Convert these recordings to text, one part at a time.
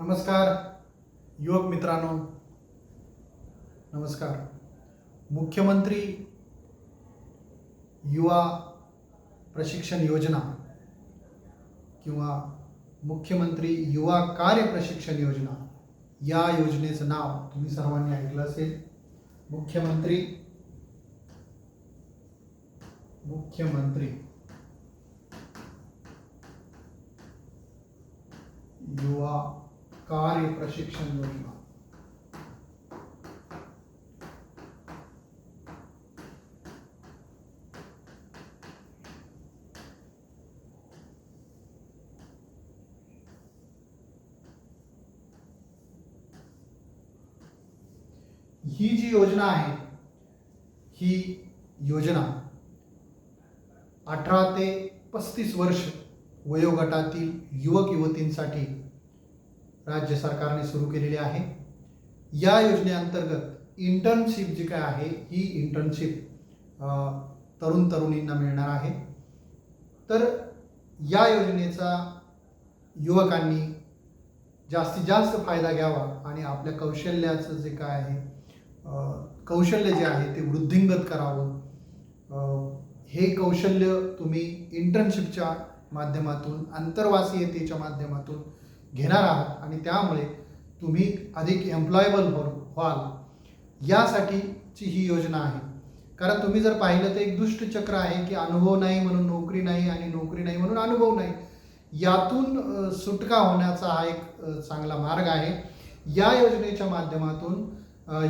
नमस्कार युवक मित्रांनो. नमस्कार. मुख्यमंत्री युवा प्रशिक्षण योजना किंवा मुख्यमंत्री युवा कार्य प्रशिक्षण योजना या योजनेचं नाव तुम्ही सर्वांनी ऐकलं असेल. मुख्यमंत्री मुख्यमंत्री युवा कार्य प्रशिक्षण योजना ही जी योजना आहे, ही योजना अठरा ते पस्तीस वर्ष वयोगटातील युवक युवतींसाठी राज्य सरकारने सुरू केलेली आहे. या योजनेअंतर्गत इंटर्नशिप जी काय आहे ही इंटर्नशिप तरुण तरुणींना मिळणार आहे. तर या योजनेचा युवकांनी जास्तीत जास्त फायदा घ्यावा आणि आपल्या कौशल्याचं जे काय आहे कौशल्य जे आहे ते वृद्धिंगत करावं. हे कौशल्य तुम्ही इंटर्नशिपच्या माध्यमातून आंतरवासीयतेच्या माध्यमातून घेणार आहात आणि त्यामुळे तुम्ही अधिक एम्प्लॉयबल व्हाल. यासाठीची ही योजना आहे. कारण तुम्ही जर पाहिलं तर एक दुष्ट चक्र आहे की अनुभव नाही म्हणून नोकरी नाही आणि नोकरी नाही म्हणून अनुभव नाही. यातून सुटका होण्याचा हा एक चांगला मार्ग आहे. या योजनेच्या माध्यमातून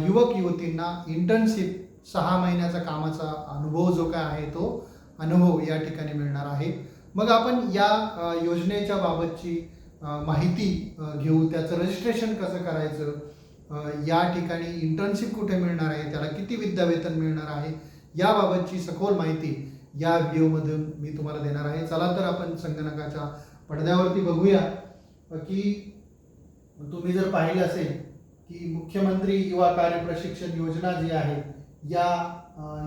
युवक युवतींना इंटर्नशिप सहा महिन्याचा कामाचा अनुभव जो काय आहे तो अनुभव या ठिकाणी मिळणार आहे. मग आपण या योजनेच्या बाबतची माहिती घेऊ त्याचं रजिस्ट्रेशन कसं करायचं? या ठिकाणी इंटर्नशिप कुठे मिळणार आहे? त्याला किती विद्यावेतन मिळणार आहे? याबाबतची सखोल माहिती या व्हिडिओमधून मी तुम्हाला देणार आहे. चला तर आपण संगणकाच्या पडद्यावरती बघूया की तुम्ही जर पाहिलं असेल की मुख्यमंत्री युवा कार्य प्रशिक्षण योजना जी आहे या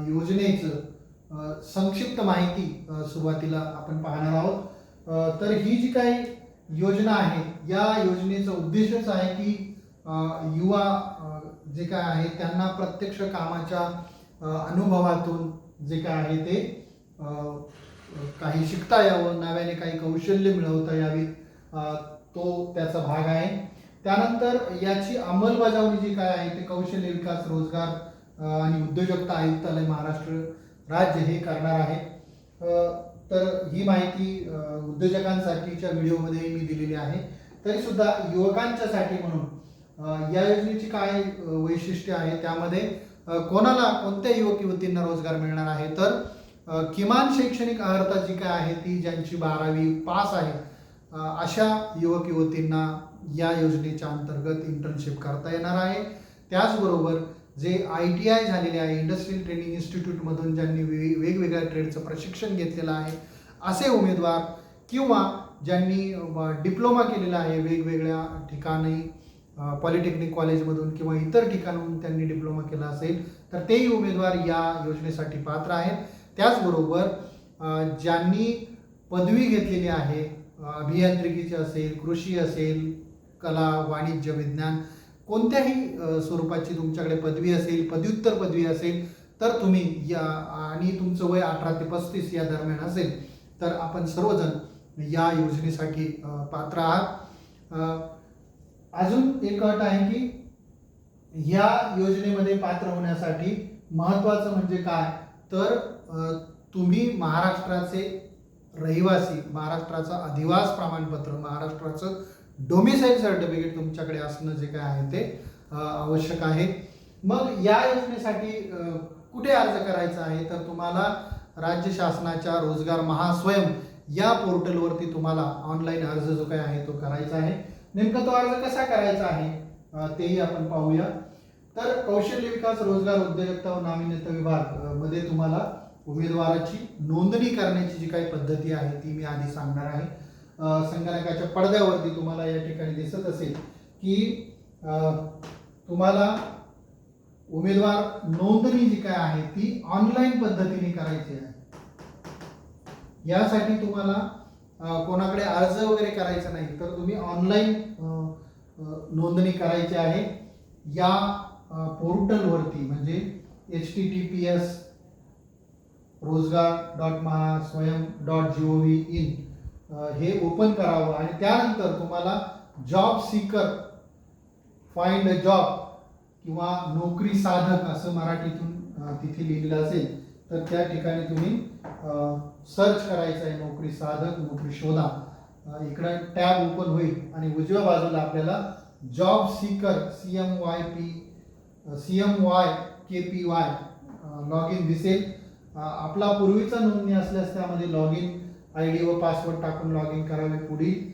योजनेचं संक्षिप्त माहिती सुरुवातीला आपण पाहणार आहोत. तर ही जी काही योजना आहे. या योजनेचा उद्देशच आहे की युवा जे काय आहे त्यांना प्रत्यक्ष कामाच्या अनुभवातून जे काय आहे ते काही शिकता यावं नव्याने काही कौशल्य मिळवता यावी तो त्याचा भाग आहे. त्यानंतर याची अंमलबजावणी जी काय आहे ते कौशल्य विकास रोजगार आणि उद्योजकता आयुक्तालय महाराष्ट्र राज्य हे करणार आहे. तर ही माहिती उद्योजकांसाठीच्या व्हिडिओमध्ये मी दिलेली आहे. तरी सुद्धा युवकांच्यासाठी म्हणून या योजनेची काय वैशिष्ट्य आहे त्यामध्ये कोणाला कोणत्या युवक युवतींना रोजगार मिळणार आहे? तर किमान शैक्षणिक अर्हता जी काय आहे ती ज्यांची बारावी पास आहे अशा युवक युवतींना या योजनेच्या अंतर्गत इंटर्नशिप करता येणार आहे. त्याचबरोबर जे आय टी आय झालेले आहे इंडस्ट्रियल ट्रेनिंग इन्स्टिट्यूटमधून ज्यांनी वे वेगवेगळ्या ट्रेडचं प्रशिक्षण घेतलेलं आहे असे उमेदवार किंवा ज्यांनी डिप्लोमा केलेला आहे वेगवेगळ्या ठिकाणी पॉलिटेक्निक कॉलेजमधून किंवा इतर ठिकाणून त्यांनी डिप्लोमा केला असेल तर तेही उमेदवार या योजनेसाठी पात्र आहेत. त्याचबरोबर ज्यांनी पदवी घेतलेली आहे अभियांत्रिकीची असेल कृषी असेल कला वाणिज्य विज्ञान कोणत्याही स्वरूपाची तुमच्याकडे पदवी असेल पदव्युत्तर पदवी असेल तर तुम्ही या आणि तुमचं वय अठरा ते पस्तीस या दरम्यान असेल तर आपण सर्वजण या योजनेसाठी पात्र आहात. अजून एक अट आहे की या योजनेमध्ये पात्र होण्यासाठी महत्त्वाचं म्हणजे काय? तर तुम्ही महाराष्ट्राचे रहिवासी महाराष्ट्राचा अधिवास प्रमाणपत्र महाराष्ट्राचं डोमिसाईल सर्टिफिकेट तुमच्याकडे असणं जे काय आहे ते आवश्यक आहे. मग या योजनेसाठी कुठे अर्ज करायचा आहे? तर तुम्हाला राज्य शासनाच्या रोजगार महास्वयं या पोर्टलवरती तुम्हाला ऑनलाईन अर्ज जो काय आहे तो करायचा आहे. नेमका तो अर्ज कसा करायचा आहे? तेही आपण पाहूया. तर कौशल्य विकास रोजगार उद्योजकता व नाविन्यता विभागमध्ये तुम्हाला उमेदवाराची नोंदणी करण्याची जी काही पद्धती आहे ती मी आधी सांगणार आहे. संगणकाच्या पडद्यावरती तुम्हाला या ठिकाणी दिसत असेल की तुम्हाला उमेदवार नोंदणी जी काय आहे ती ऑनलाईन पद्धतीने करायची आहे. यासाठी तुम्हाला कोणाकडे अर्ज वगैरे करायचा नाही तर तुम्ही ऑनलाईन नोंदणी करायची आहे. या पोर्टलवरती म्हणजे H T T P S Rojgar dot Maha Swayam dot G O V in हे ओपन करावं आणि त्यानंतर तुम्हाला job seeker find a job किंवा नोकरी साधक असं मराठीतून तिथे लिहिलेलं असेल तर त्या ठिकाणी तुम्ही सर्च करायचं आहे नोकरी साधक नोकरी शोधा. इकडं टॅब ओपन होईल आणि उजव्या बाजूला आपल्याला job seeker C M Y P C M Y K P Y log in दिसेल. आपला पूर्वीचा नोंदणी असल्यास त्यामध्ये लॉग इन आय डी व पासवर्ड टाकून लॉग इन करावे पुढील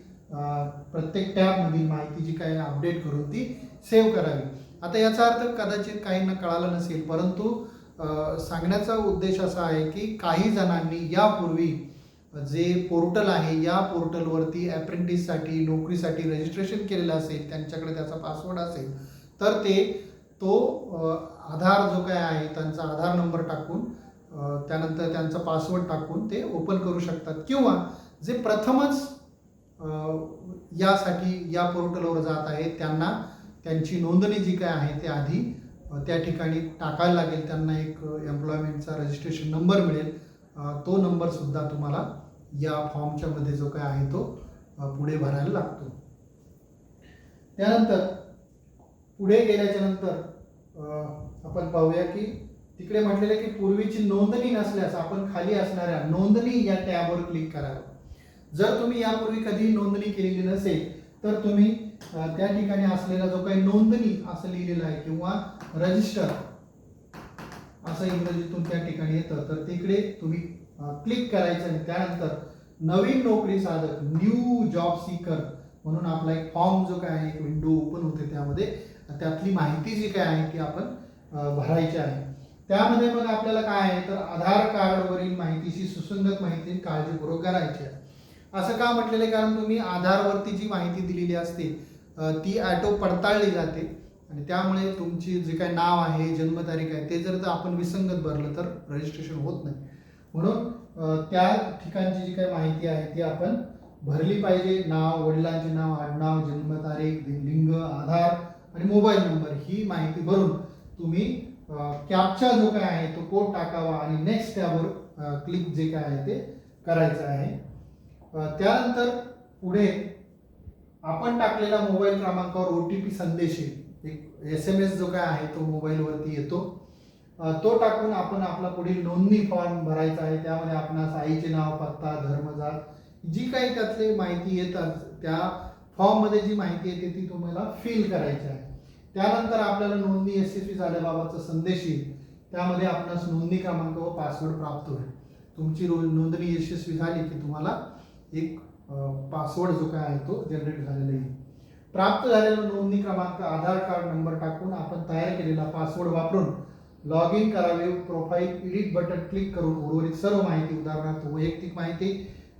प्रत्येक टॅबमधील माहिती जी काही अपडेट करून ती सेव्ह करावी. आता याचा अर्थ कदाचित काहींना कळालं नसेल परंतु सांगण्याचा उद्देश असा आहे की काही जणांनी यापूर्वी जे पोर्टल आहे या पोर्टलवरती ॲप्रेंटिससाठी नोकरीसाठी रजिस्ट्रेशन केलेलं असेल त्यांच्याकडे त्याचा पासवर्ड असेल तर ते तो आधार जो काय आहे त्यांचा आधार नंबर टाकून त्यानंतर त्यांचा पासवर्ड टाकून ते ओपन करू शकतात. किंवा जे प्रथमच यासाठी या पोर्टलवर जात आहेत त्यांना त्यांची नोंदणी जी काय आहे ते आधी त्या ठिकाणी टाकायला लागेल. त्यांना एक एम्प्लॉयमेंटचा रजिस्ट्रेशन नंबर मिळेल. तो नंबरसुद्धा तुम्हाला या फॉर्मच्या मध्ये जो काय आहे तो पुढे भरायला लागतो. त्यानंतर पुढे गेल्याच्यानंतर आपण पाहूया की तिकडे म्हटलेलं की पूर्वीची नोंदणी नसल्यास आपण खाली असणाऱ्या नोंदणी या टॅबवर क्लिक करावं. जर तुम्ही यापूर्वी कधी नोंदणी केलेली नसेल तर तुम्ही त्या ठिकाणी असलेला जो काही नोंदणी असं लिहिलेलं आहे किंवा रजिस्टर असं इंग्रजीतून त्या ठिकाणी येतं तर तिकडे तुम्ही क्लिक करायचं आणि त्यानंतर नवीन नोकरी साधक न्यू जॉब सीकर म्हणून आपला एक फॉर्म जो काय आहे एक विंडो ओपन होते त्यामध्ये त्यातली माहिती जी काय आहे ती आपण भरायची आहे. त्यामध्ये मग आपल्याला काय आहे? तर आधार कार्डवरील माहितीशी सुसंगत माहिती काळजीपूर्वक करायची आहे. असं का म्हटलेलं आहे? कारण तुम्ही आधारवरती जी माहिती दिलेली असते ती ॲटो पडताळली जाते. आणि त्यामुळे तुमची जे काही नाव आहे जन्मतारीख आहे ते जर तर आपण विसंगत भरलं तर रजिस्ट्रेशन होत नाही. म्हणून त्या ठिकाणची जी काही माहिती आहे ती आपण भरली पाहिजे. नाव वडिलांचे नाव आडनाव जन्मतारीख लिंग आधार आणि मोबाईल नंबर ही माहिती भरून तुम्ही कॅपचा जो काय आहे तो कोड टाकावा आणि नेक्स्ट त्यावर क्लिक जे काय आहे ते करायचं आहे. त्यानंतर पुढे आपण टाकलेला मोबाईल क्रमांकावर ओ टी पी संदेश येईल. एक एस एम एस जो काय आहे तो मोबाईलवरती येतो. तो टाकून आपण आपला पुढील नोंदणी फॉर्म भरायचा आहे. त्यामध्ये आपणास आईचे नाव पत्ता धर्मजात जी काही त्यातली माहिती येतात त्या फॉर्ममध्ये जी माहिती येते ती तुम्हाला फिल करायची आहे. त्यानंतर आपल्याला नोंदणी यशस्वी झाल्याबाबतचा संदेश येईल. त्यामध्ये आपणास नोंदणी क्रमांक व पासवर्ड प्राप्त होईल. तुमची रो नोंदणी यशस्वी झाली की तुम्हाला एक पासवर्ड जो काय आहे तो जनरेट झालेला येईल. प्राप्त झालेला नोंदणी क्रमांक आधार कार्ड नंबर टाकून आपण तयार केलेला पासवर्ड वापरून लॉग इन करावे प्रोफाईल एडिट बटन क्लिक करून उर्वरित सर्व माहिती उदाहरणार्थ वैयक्तिक माहिती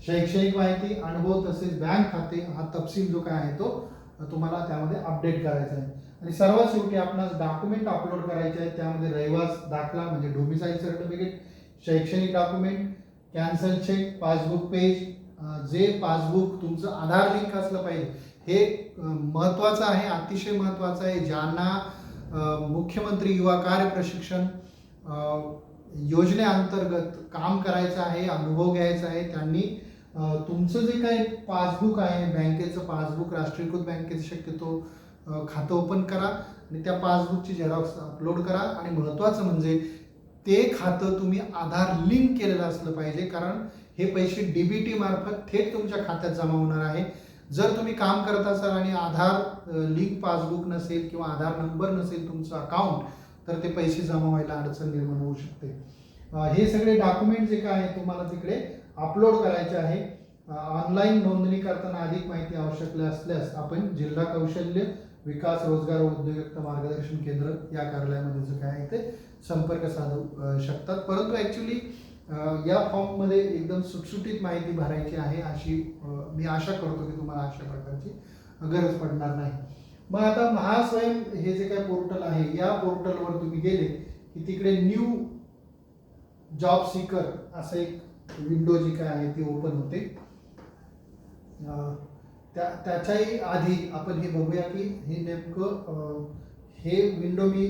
शैक्षणिक माहिती अनुभव तसेच बँक खाते हा तपशील जो काय आहे तो तुम्हाला त्यामध्ये अपडेट करायचा आहे. आणि सर्वात शेवटी आपणास डॉक्युमेंट अपलोड करायचे आहेत. त्यामध्ये रहिवास दाखला म्हणजे डोमिसाईल सर्टिफिकेट शैक्षणिक document cancel cheque passbook page जे पासबुक तुमचं आधार लिंक असलं पाहिजे हे महत्त्वाचं आहे अतिशय महत्त्वाचं आहे. ज्यांना मुख्यमंत्री युवा कार्य प्रशिक्षण योजनेअंतर्गत काम करायचं आहे अनुभव घ्यायचा आहे त्यांनी तुमचं जे काही पासबुक आहे बँकेचं पासबुक राष्ट्रीयकृत बँकेचं शक्यतो खातं ओपन करा आणि त्या पासबुकची झेरॉक्स अपलोड करा. आणि महत्त्वाचं म्हणजे ते खातं तुम्ही आधार लिंक केलेलं असलं पाहिजे कारण हे पैसे डीबीटी मार्फत थेट तुमच्या खात्यात जमा होणार आहे. जर तुम्ही काम करत असाल आणि आधार लिंक पासबुक नसेल किंवा आधार नंबर नसेल तुमचं अकाउंट तर ते पैसे जमा व्हायला अडचण निर्माण होऊ शकते. हे सगळे डॉक्युमेंट जे काय आहे तुम्हाला तिकडे अपलोड करायचे आहे. ऑनलाईन नोंदणी करताना अधिक माहिती आवश्यक असल्यास आपण जिल्हा कौशल्य विकास रोजगार व उद्योजकता मार्गदर्शन केंद्र या कार्यालयामध्ये जो काय आहे ते संपर्क साधू शकतात. परंतु ॲक्च्युली या फॉर्ममध्ये एकदम सुटसुटीत माहिती भरायची आहे अशी मी आशा करतो की तुम्हाला अशा प्रकारची गरज पडणार नाही. मग आता महास्वयं हे जे काय पोर्टल आहे या पोर्टलवर तुम्ही गेले की तिकडे न्यू जॉब सीकर असं एक विंडो जी काय आहे ती ओपन होते. त्या त्याच्याही आधी आपण हे बघूया की हे नेमकं हे विंडो मी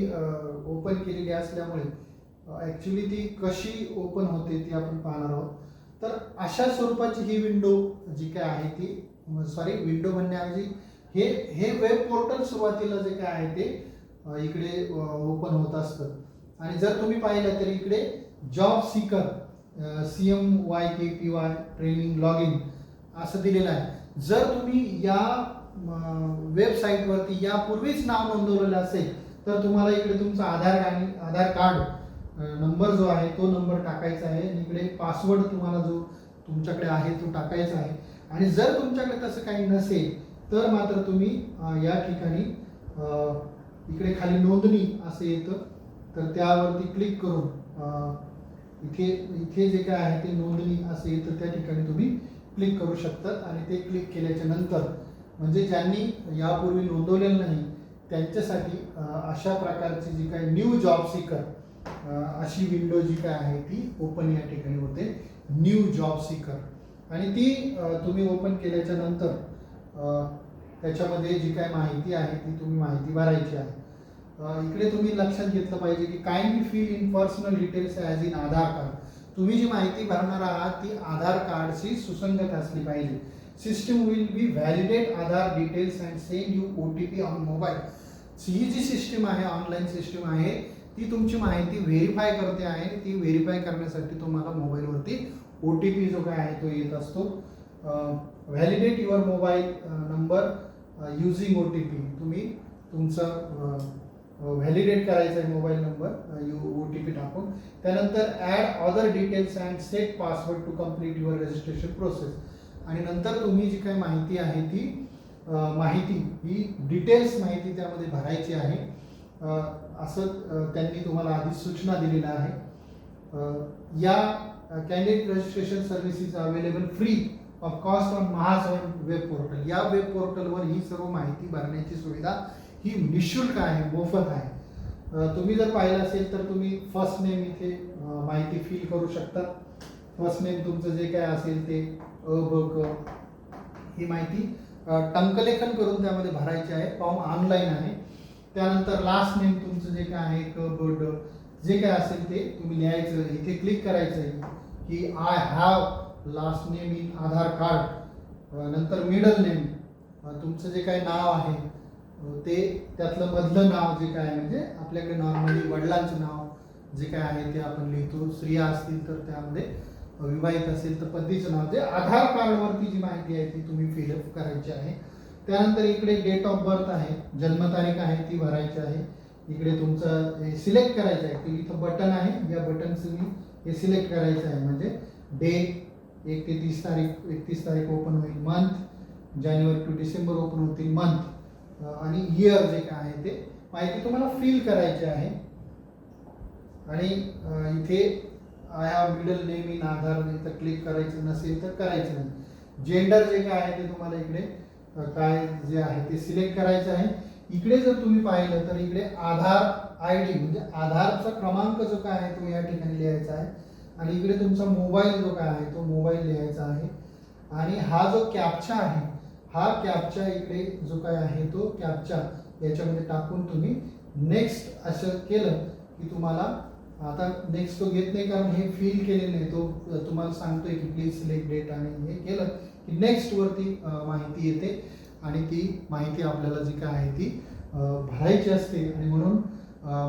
ओपन केलेली असल्यामुळे ॲक्च्युली ती कशी ओपन होते ती आपण पाहणार आहोत. तर अशा स्वरूपाची ही विंडो जी काय आहे ती सॉरी विंडो म्हणण्याऐवजी हे हे वेब पोर्टल सुरुवातीला जे काय आहे ते इकडे ओपन होत असतं. आणि जर तुम्ही पाहिलं तर इकडे job seeker C M Y K P Y training log in असं दिलेलं आहे. जर तुम्ही या वेबसाईटवरती यापूर्वीच नाव नोंदवलेलं असेल तर तुम्हाला इकडे तुमचा आधार आणि आधार कार्ड नंबर जो आहे तो नंबर टाकायचा आहे. आणि इकडे पासवर्ड तुम्हाला जो तुमच्याकडे आहे तो टाकायचा आहे. आणि जर तुमच्याकडे तसं काही नसेल तर मात्र तुम्ही या ठिकाणी इकडे खाली नोंदणी असं येतं तर त्यावरती क्लिक करून इथे इथे जे काय आहे ते नोंदणी असं येतं त्या ठिकाणी तुम्ही क्लिक करू शकतात आणि ते क्लिक केल्याच्यानंतर म्हणजे ज्यांनी यापूर्वी नोंदवलेलं नाही त्यांच्यासाठी अशा प्रकारची जी काही न्यू जॉब सीकर अशी विंडो जी काय आहे ती ओपन या ठिकाणी होते. न्यू जॉब सीकर आणि ती तुम्ही ओपन केल्याच्यानंतर त्याच्यामध्ये जी काय माहिती आहे ती तुम्ही माहिती भरायची आहे. इकडे तुम्ही लक्षात घेतलं पाहिजे की kindly fill in personal details as in Aadhaar card तुम्ही जी माहिती भरणार आहात ती आधार कार्डशी सुसंगत असली पाहिजे. System will be validate Aadhaar details and send you O T P on mobile ही जी सिस्टीम आहे ऑनलाईन सिस्टीम आहे ती तुमची माहिती व्हेरीफाय करते आहे ती व्हेरीफाय करण्यासाठी तुम्हाला मोबाईलवरती ओ टी पी जो काय आहे तो येत असतो. Validate your mobile number using O T P तुम्ही तुमचं व्हॅलिडेट करायचा आहे mobile number U O T P टाकून. त्यानंतर add other details and set password to complete your registration process आणि नंतर तुम्ही जी काही माहिती आहे ती माहिती ही डिटेल्स माहिती त्यामध्ये भरायची आहे. असं त्यांनी तुम्हाला आधी सूचना दिलेल्या आहे. या candidate registration services available free of cost on महाझोन web portal या वेब पोर्टलवर ही सर्व माहिती भरण्याची सुविधा ही निशुल्क आहे मोफत आहे. तुम्ही जर पाहिलं असेल तर तुम्ही फर्स्ट नेम इथे माहिती फिल करू शकता. फर्स्ट नेम तुमचं जे काय असेल ते अ ब क ही माहिती टंकलेखन करून त्यामध्ये भरायची आहे. फॉर्म ऑनलाईन आहे. त्यानंतर लास्ट नेम तुमचं जे काय आहे क ब ड जे काय असेल ते तुम्ही लिहायचं इथे क्लिक करायचं आहे की I have last name in Aadhaar card नंतर मिडल नेम तुमचं जे काय नाव आहे ते त्यातलं मधलं नाव जे काय आहे म्हणजे आपल्याकडे नॉर्मली वडिलांचं नाव जे काय आहे ते आपण लिहितो. स्त्रिया असतील तर त्यामध्ये विवाहित असेल तर पतीचं नाव. जे आधार कार्डवरती जी माहिती आहे ती तुम्ही फिलअप करायची आहे. त्यानंतर इकडे डेट ऑफ बर्थ आहे जन्मतारीख आहे ती भरायची आहे. इकडे तुमचं हे सिलेक्ट करायचं आहे. की इथं बटन आहे. या बटनचं मी हे सिलेक्ट करायचं आहे. म्हणजे डे एक ते तीस तारीख एकतीस तारीख ओपन होईल month January to December open होतील मंथ आणि इयर जे काय आहे ते माहिती तुम्हाला फिल करायची आहे. आणि इथे I have middle name in Aadhaar इथं क्लिक करायचं नसेल तर करायचं नाही. जेंडर जे काय आहे ते तुम्हाला इकडे काय जे आहे ते सिलेक्ट करायचं आहे. इकडे जर तुम्ही पाहिलं तर इकडे आधार आय डी म्हणजे आधारचा क्रमांक जो काय आहे तो या ठिकाणी लिहायचा आहे. आणि इकडे तुमचा मोबाईल जो काय आहे तो मोबाईल लिहायचा आहे. आणि हा जो कॅप्चा आहे हा कॅपचा इकडे जो काय आहे तो कॅपचा याच्यामध्ये टाकून तुम्ही नेक्स्ट असं केलं की तुम्हाला आता नेक्स्ट तो घेत नाही कारण हे फिल केलेलं नाही. तो तुम्हाला सांगतोय की प्लीज सिलेक्ट डेट आणि हे केलं की नेक्स्टवरती माहिती येते आणि ती माहिती आपल्याला जी काय आहे ती भरायची असते. आणि म्हणून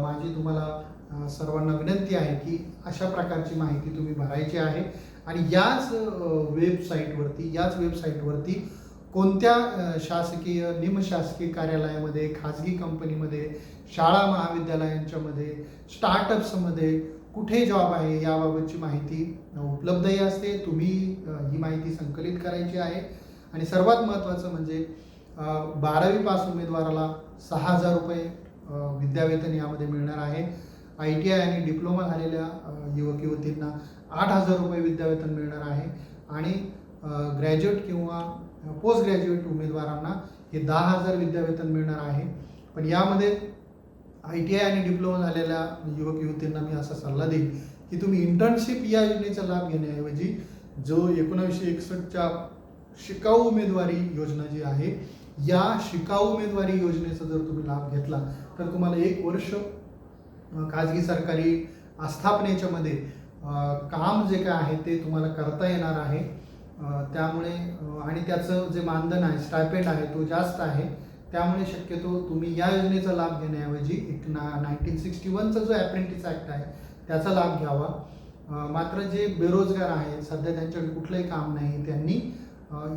माझी तुम्हाला सर्वांना विनंती आहे की अशा प्रकारची माहिती तुम्ही भरायची आहे. आणि याच वेबसाईटवरती याच वेबसाईटवरती कोणत्या शासकीय निमशासकीय कार्यालयामध्ये खाजगी कंपनीमध्ये शाळा महाविद्यालयांच्यामध्ये स्टार्टअप्समध्ये कुठे जॉब आहे याबाबतची माहिती उपलब्धही असते. तुम्ही ही माहिती संकलित करायची आहे. आणि सर्वात महत्त्वाचं म्हणजे बारावी पास उमेदवाराला सहा हजार रुपये विद्यावेतन यामध्ये मिळणार आहे. आय टी आय आणि डिप्लोमा झालेल्या युवक युवतींना आठ हजार रुपये विद्यावेतन मिळणार आहे. आणि ग्रॅज्युएट किंवा पोस्ट ग्रॅज्युएट उमेदवारांना हे दहा हजार विद्यावेतन मिळणार आहे. पण यामध्ये आय टी आय आणि डिप्लोमा झालेल्या युवक युवतींना मी असा सल्ला देईन की तुम्ही इंटर्नशिप या योजनेचा लाभ घेण्याऐवजी जो एकोणावीसशे एकसष्टच्या शिकाऊ उमेदवारी योजना जी आहे या शिकाऊ उमेदवारी योजनेचा जर तुम्ही लाभ घेतला तर तुम्हाला एक वर्ष खाजगी सरकारी आस्थापनेच्यामध्ये काम जे काय आहे ते तुम्हाला करता येणार आहे. त्यामुळे आणि त्याचं जे मानधन आहे स्टायपेंड आहे तो जास्त आहे. त्यामुळे शक्यतो तुम्ही या योजनेचा लाभ घेण्याऐवजी एक ना नाईन्टीन सिक्स्टी वनचा जो ॲप्रेंटिस ॲक्ट आहे त्याचा लाभ घ्यावा. मात्र जे बेरोजगार आहेत सध्या त्यांच्याकडे कुठलंही काम नाही त्यांनी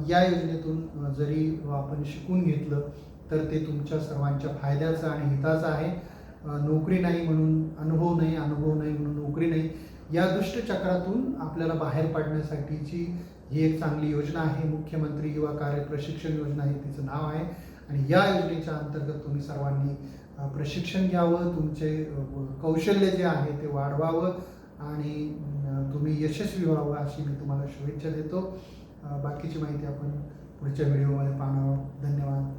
या योजनेतून जरी आपण शिकून घेतलं तर ते तुमच्या सर्वांच्या फायद्याचं आणि हिताचं आहे. नोकरी नाही म्हणून अनुभव नाही अनुभव नाही म्हणून नोकरी नाही. या दुष्टचक्रातून आपल्याला बाहेर पडण्यासाठीची ही एक चांगली योजना आहे. मुख्यमंत्री युवा कार्य प्रशिक्षण योजना हे तिचं नाव आहे. आणि या योजनेच्या अंतर्गत तुम्ही सर्वांनी प्रशिक्षण घ्यावं तुमचे कौशल्य जे आहे ते वाढवावं आणि तुम्ही यशस्वी व्हावं अशी मी तुम्हाला शुभेच्छा देतो. बाकीची माहिती आपण पुढच्या व्हिडिओमध्ये पाहणार आहोत. धन्यवाद.